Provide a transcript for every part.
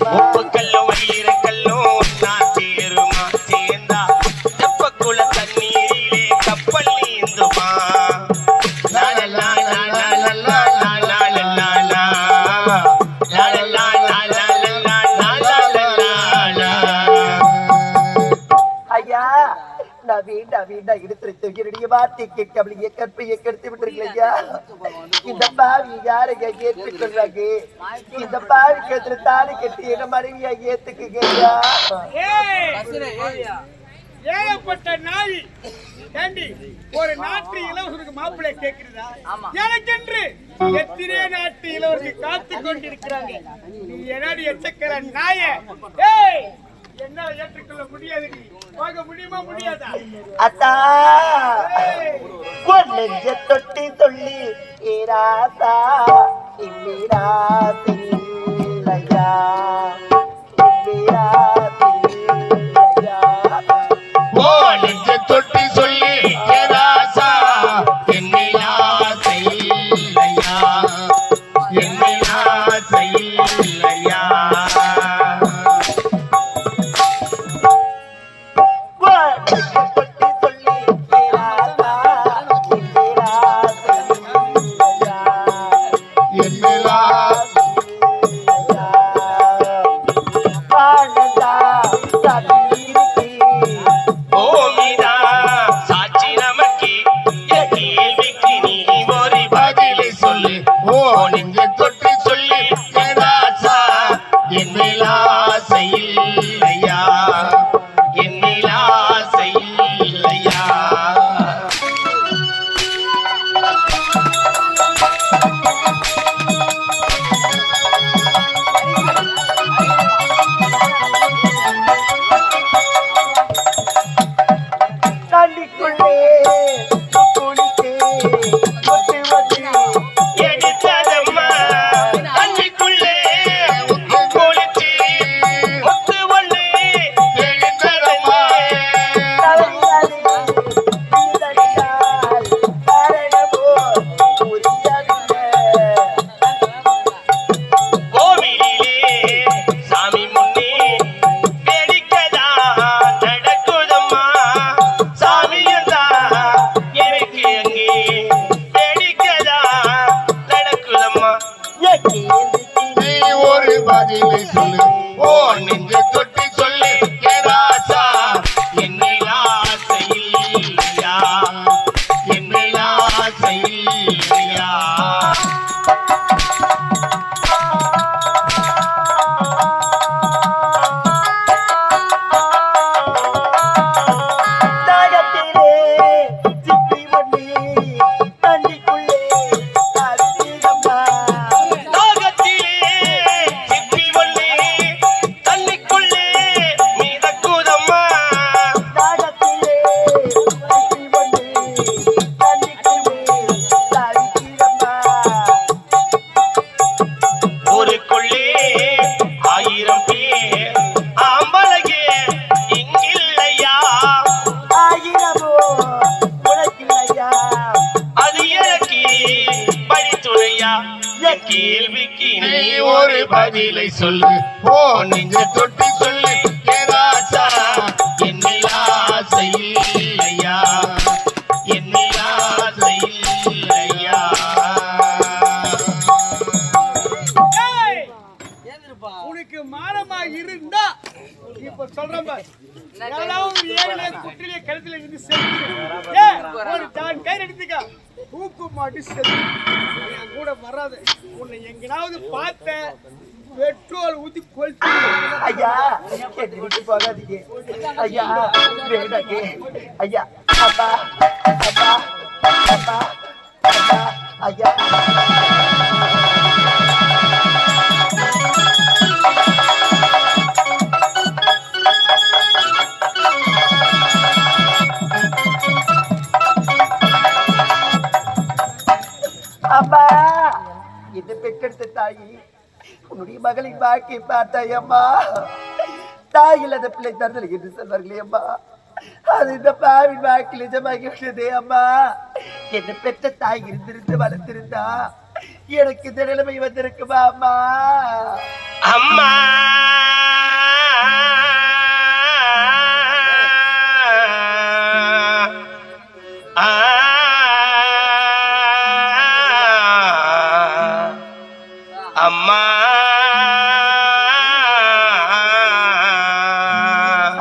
உப்புக்கல்ல நவீன் நான் எடுத்து என்னுடைய வார்த்தைக்கு கவலையை கற்பையை கெடுத்து விட்டுருக்கல ஐயா? இந்த பாவி யாரைங்க ஏற்றுக்கொள்றாங்க இந்த பாவிக்கு எதிர தாலி கட்டி என்ன மனைவியா ஏத்துக்குங்க ஐயா? ஏய்! ஏகப்பட்ட நாய். ஏண்டி ஒரு நாட்டு இளவரசருக்கு மாப்பிள்ளை கேக்குறதா? எனக்கென்று எத்தனை நாட்டு இளவரசி காத்து கொண்டிருக்கிறாங்க. நீ என்னடி எச்சக்கிற நாய? ஏய் என்னால ஏற்றுக்கொள்ள முடியாது போக முடியுமா முடியாதா? அத்தா நெஞ்ச தொட்டி சொல்லி ஏராசா இம்மிராசி இல்லையா இம்மிராசி என் நிலாசையில் பதிலை சொல்லு. ஓ நெஞ்ச தொட்டி சொல்லு. ஏதாச்சா என்னை ஆசை இல்லையா? என்னை ஆசை இல்லையா? ஏய்! உனக்கு மானமா இருந்தா இப்ப சொல்றேன் குட்டிலே கழுத்துல இருந்து செத்து ஏ, ஒரு தான் கயிறு எடுத்துக்க. தூக்கு மாட்டி செத்து என் கூட வராது. உன்னை எங்கனாவது பார்த்த பெட்ரோல் ஊத்தி கொளுத்தி ஐயா கேட்டு விட்டு போகாதீங்க. ஐயா வேண்டாங்க. ஐயா அப்பா அப்பா அப்பா அப்பா ஐயா. அப்பா இது பெற்றெடுத்த தாயி. உன்னுடைய மகளின் வாழ்க்கை பார்த்தாயம்மா தாய் இல்லாத பிள்ளை தந்தல் என்று சொல்வார்களே அம்மா. அது இந்த பாவின் வாழ்க்கையில் நிஜமாகி விட்டதே அம்மா. என்ன பெற்ற தாய் இருந்திருந்து வளர்த்திருந்தா எனக்கு இந்த நிலைமை வந்திருக்குமா அம்மா? அம்மா!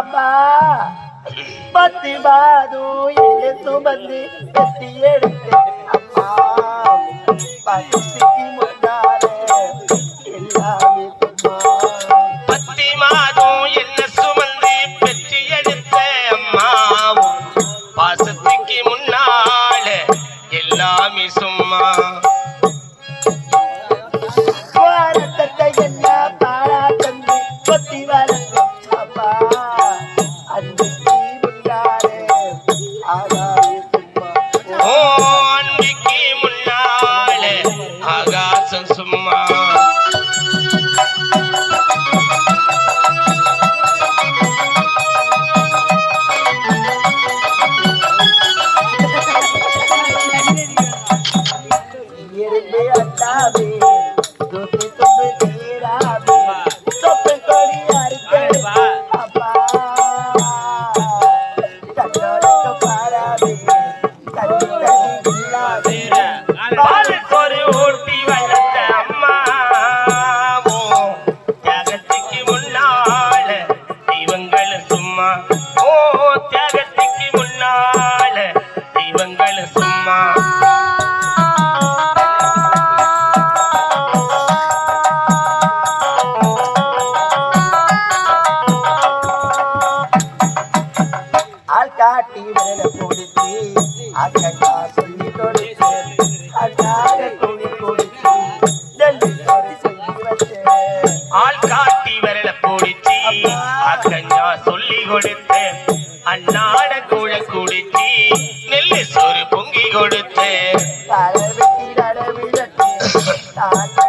பாப்பா. பத்தி பாது என்ன சுமந்து கட்டி எடுத்து அம்மா பக்கத்துக்கு முன்னாலே எல்லாமே பத்தி மாதம் என்ன சுமந்து பெற்று எடுத்த அம்மாவும் பாசத்துக்கு முன்னால எல்லாமே சும்மா. காட்டி விரல கொடுத்து அக்கா சொல்லி கொடுத்து அண்ணாக துணி கொடுத்து ஆள் காட்டி விரல போடிச்சு. அக்கஞ்சா சொல்லி கொடுத்து அண்ணாட கூழ குடிச்சு. நெல்லு சோறு பொங்கி கொடுத்து தான் கட்ட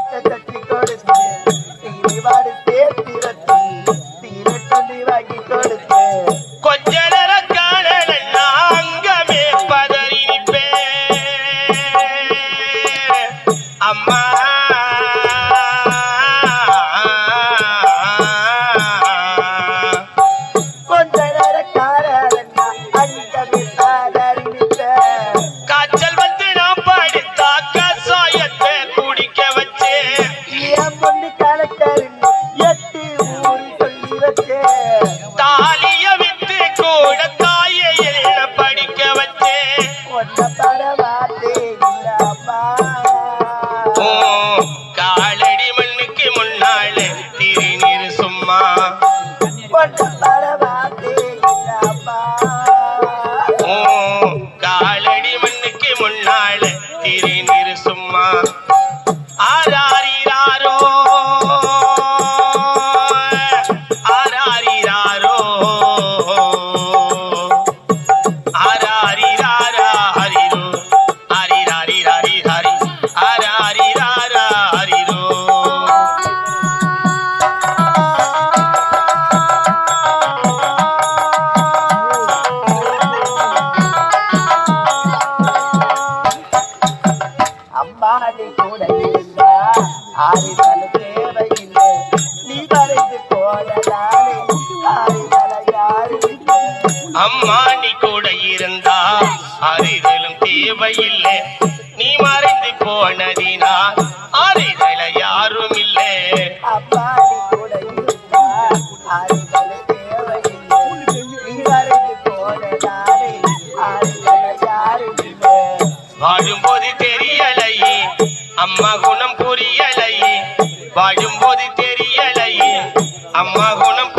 தாலி அம்மா நீ கூட இருந்தா அறிதலும் தேவையில்லை. நீ மறைந்து போனதினா அறிதல யாரும் இல்லை. வாழும்போது தெரியலையே அம்மா குணம் புரியலையே வாழும்போது தெரியலையே அம்மா குணம்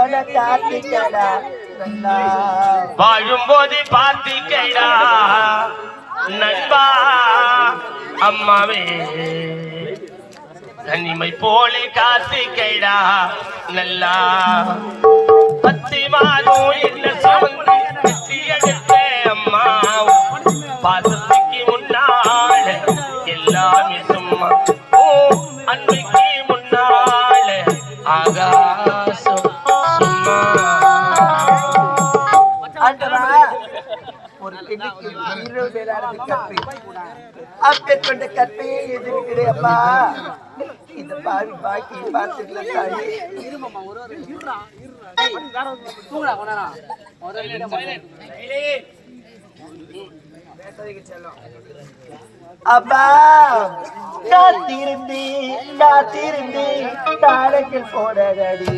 போல காத்திக்கடா நல்லா வாழும்போது பார்த்திக்கடா. நண்பா அம்மாவே. தனிமை போலே காத்திக்கடா. நல்லா. பத்தி மாதம் என்ன சுமந்து வெற்றி எடுத்த அம்மா. பாசத்துக்கு முன்னால எல்லாமே சும்மா. ஓ அன்பைக்கு முன்னால ஆகா. ஒரு பெண்ணுக்கு கற்பையே எதிர்க்கிறே அப்பா. இந்த பாவி பாக்கி பார்த்துக்கல தாயே. அப்பா காத்திருந்தே காத்திருந்தே தாளைகள் போனதடி.